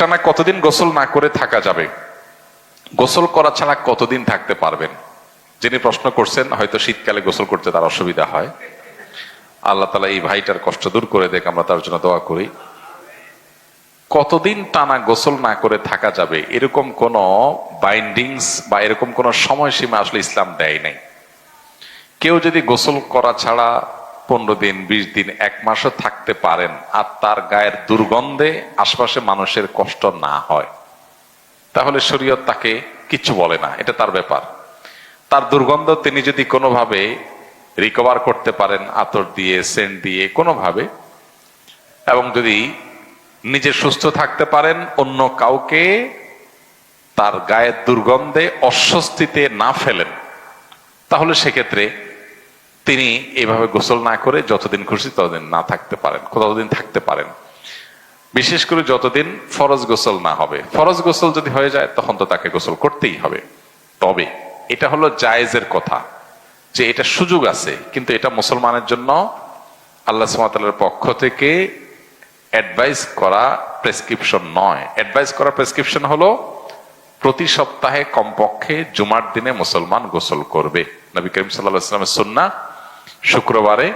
টানা কতদিন গোসল না করে থাকা যাবে? গোসল করা ছাড়া কতদিন থাকতে পারবেন? যিনি প্রশ্ন করছেন, হয়তো শীতকালে গোসল করতে তার অসুবিধা হয়। আল্লাহ তালা এই ভাইটার কষ্ট দূর করে দেখ আমরা তার জন্য দোয়া করি। কতদিন টানা গোসল না করে থাকা যাবে? এরকম কোন বাইন্ডিংস বা এরকম কোন সময়সীমা আসলে ইসলাম দেয় নাই। কেউ যদি গোসল করা ছাড়া পনেরো দিন, বিশ দিন, এক মাসও থাকতে পারেন, আর তার গায়ের দুর্গন্ধে আশপাশে মানুষের কষ্ট না হয়। তাহলে শরীয়ত তাকে কিছু বলে না, এটা তার ব্যাপার। তার দুর্গন্ধ তিনি যদি কোনোভাবে রিকভার করতে পারেন, আতর দিয়ে, সেন্ট দিয়ে, কোনোভাবে, এবং যদি নিজে সুস্থ থাকতে পারেন, অন্য কাউকে তার গায়ের দুর্গন্ধে অস্বস্তিতে না ফেলেন, তাহলে সেক্ষেত্রে তিনি এভাবে গোসল না করে যতদিন খুশি ততদিন না থাকতে পারেন, ততদিন থাকতে পারেন। বিশেষ করে যতদিন ফরজ গোসল না হবে। ফরজ গোসল যদি হয়ে যায়, তখন তো তাকে গোসল করতেই হবে। তবে এটা হলো জায়েজের কথা, যে এটা সুযোগ আছে, কিন্তু এটা মুসলমানের জন্য আল্লাহ সুমাতালের পক্ষ থেকে অ্যাডভাইস করা প্রেসক্রিপশন নয়। অ্যাডভাইস করা প্রেসক্রিপশন হলো, প্রতি সপ্তাহে কমপক্ষে জুমার দিনে মুসলমান গোসল করবে। নবী করিম সাল্লাহ ইসলামের সন্না শুক্রবারে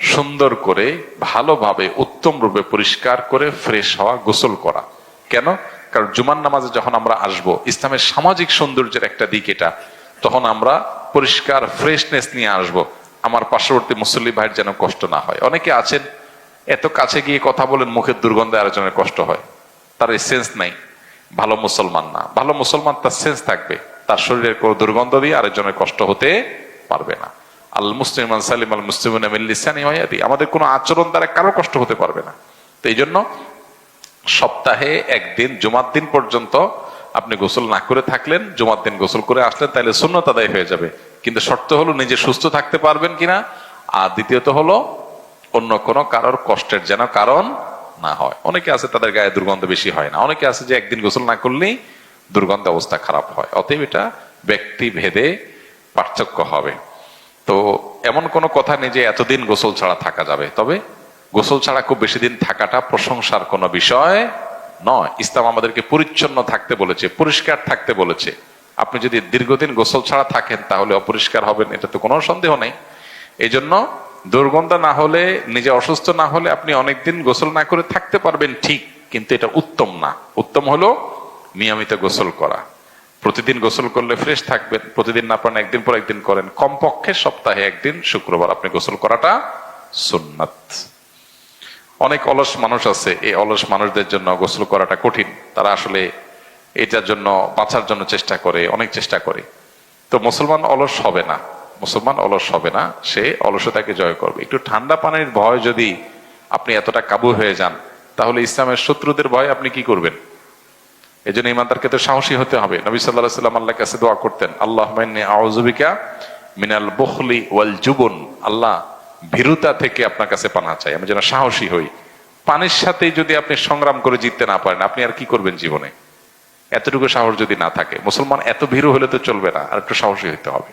সুন্দর করে, ভালোভাবে, উত্তম রূপে পরিষ্কার করে ফ্রেশ হওয়া, গোসল করা। কেন? কারণ জুমান নামাজে যখন আমরা আসব, ইসলামের সামাজিক সৌন্দর্যের একটা দিক এটা। তখন আমরা পরিষ্কার ফ্রেশনেস নিয়ে আসব। আমার পার্শ্ববর্তী মুসল্লি ভাইয়ের যেন কষ্ট না হয়। অনেকে আছেন, এত কাছে গিয়ে কথা বলেন, মুখের দুর্গন্ধে আরেকজনের কষ্ট হয়। তার এই সেন্স নাই। ভালো মুসলমান না। ভালো মুসলমান তার সেন্স থাকবে। তার শরীরের কোনো দুর্গন্ধ দিয়ে আরেকজনের কষ্ট হতে পারবে না। আল মুসলিম সালিম আল মুসলিম আমাদের কোনো আচরণ দ্বারা কারও কষ্ট হতে পারবে না। তো এই জন্য সপ্তাহে একদিন, জুমার দিন পর্যন্ত আপনি গোসল না করে থাকলেন, জুমার দিন গোসল করে আসলেন তাহলে শূন্যত আদায় হয়ে যাবে। কিন্তু শর্ত হলো নিজে সুস্থ থাকতে পারবেন কিনা, আর দ্বিতীয়ত হলো অন্য কোনো কারোর কষ্টের যেন কারণ না হয়। অনেকে আছে তাদের গায়ে দুর্গন্ধ বেশি হয় না। অনেকে আছে যে একদিন গোসল না করলেই দুর্গন্ধ অবস্থা খারাপ হয়। অতএব এটা ব্যক্তি ভেদে পার্থক্য হবে। তো এমন কোনো কথা নেই যে এতদিন গোসল ছাড়া থাকা যাবে। তবে গোসল ছাড়া খুব বেশি দিন থাকাটা প্রশংসার কোনো বিষয় নয়। ইসলাম আমাদেরকে পরিচ্ছন্ন থাকতে বলেছে, পরিষ্কার থাকতে বলেছে। আপনি যদি দীর্ঘদিন গোসল ছাড়া থাকেন, তাহলে অপরিষ্কার হবেন, এটা তো কোনো সন্দেহ নেই। এই জন্য দুর্গন্ধ না হলে, নিজে অসুস্থ না হলে আপনি অনেকদিন গোসল না করে থাকতে পারবেন ঠিক, কিন্তু এটা উত্তম না। উত্তম হলো নিয়মিত গোসল করা। প্রতিদিন গোসল করলে ফ্রেশ থাকবেন, প্রতিদিন না পারেন, একদিন পর একদিন করেন। কমপক্ষে সপ্তাহে একদিন, শুক্রবার আপনি গোসল করাটা সুন্নাত। অনেক অলস মানুষ আছে, এই অলস মানুষদের জন্য গোসল করাটা কঠিন। তারা আসলে এটার জন্য বাঁচার জন্য চেষ্টা করে, অনেক চেষ্টা করে। তো মুসলমান অলস হবে না। মুসলমান অলস হবে না, সে অলসতাকে জয় করবে। একটু ঠান্ডা পানির ভয় যদি আপনি এতটা কাবু হয়ে যান, তাহলে ইসলামের শত্রুদের ভয় আপনি কি করবেন? এই জন্য ইমানদারকে তো সাহসী হতে হবে। নবী সাল্লাহ সাল্লাম আল্লাহ কাছে দোয়া করতেন আল্লাহ আউজুবিকা মিনাল বখলি ওয়াল জুবন। আল্লাহ ভীরুতা থেকে আপনার কাছে পানা চাই, আমি যেন সাহসী হই। পানির সাথে যদি আপনি সংগ্রাম করে জিততে না পারেন, আপনি আর কি করবেন জীবনে? এতটুকু সাহস যদি না থাকে, মুসলমান এত ভীরু হলে তো চলবে না, আর একটু সাহসী হতে হবে।